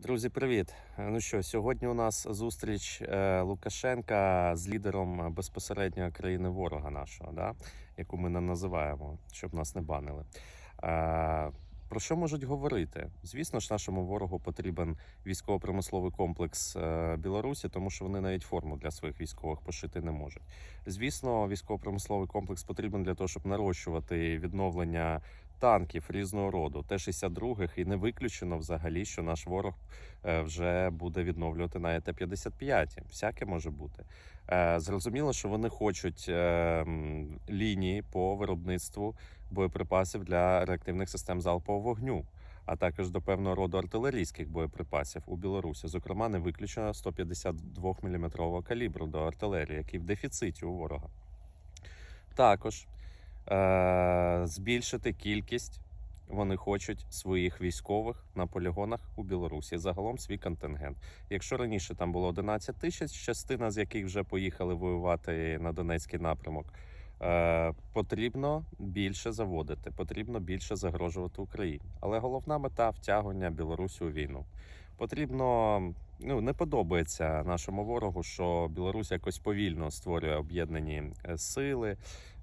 Друзі, привіт! Е, Ну що, сьогодні у нас зустріч е, Лукашенка з лідером безпосередньо країни ворога нашого, да? яку ми не називаємо, щоб нас не банили. Е, про що можуть говорити? Звісно ж, нашому ворогу потрібен військово-промисловий комплекс Білорусі, тому що вони навіть форму для своїх військових пошити не можуть. Звісно, військово-промисловий комплекс потрібен для того, щоб нарощувати відновлення танків різного роду, Т-62 і не виключено взагалі, що наш ворог е, вже буде відновлювати на ЕТ-55. Всяке може бути. Е, Зрозуміло, що вони хочуть е, лінії по виробництву боєприпасів для реактивних систем залпового вогню. А також до певного роду артилерійських боєприпасів у Білорусі, зокрема, не виключено 152 мм калібру до артилерії, який в дефіциті у ворога. Також е- збільшити кількість вони хочуть своїх військових на полігонах у Білорусі. Загалом свій контингент. Якщо раніше там було 11 тисяч, частина з яких вже поїхали воювати на Донецький напрямок. Е, потрібно більше заводити, потрібно більше загрожувати Україні. Але головна мета втягування Білорусі у війну. Потрібно ну не подобається нашому ворогу, що Білорусь якось повільно створює об'єднані е, сили,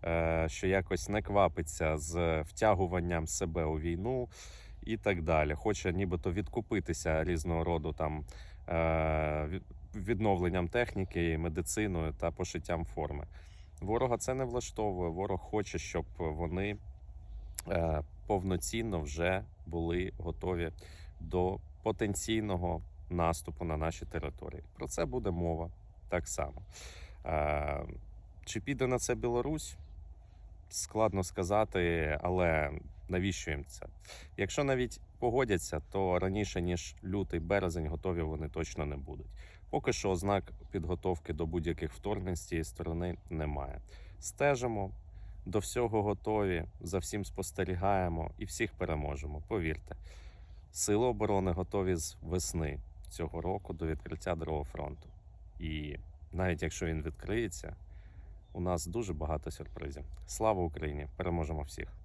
е, що якось не квапиться з втягуванням себе у війну і так далі. Хоче нібито відкупитися різного роду там е, відновленням техніки, медициною та пошиттям форми. Ворога це не влаштовує. Ворог хоче, щоб вони повноцінно вже були готові до потенційного наступу на наші території. Про це буде мова так само. Е, чи піде на це Білорусь? Складно сказати, але навіщо їм це? Якщо навіть погодяться, то раніше ніж лютий березень готові вони точно не будуть. Поки що ознак підготовки до будь-яких вторгнень з цієї сторони немає. Стежимо, до всього готові, за всім спостерігаємо і всіх переможемо. Повірте, сили оборони готові з весни цього року до відкриття другого фронту. І навіть якщо він відкриється, у нас дуже багато сюрпризів. Слава Україні! Переможемо всіх!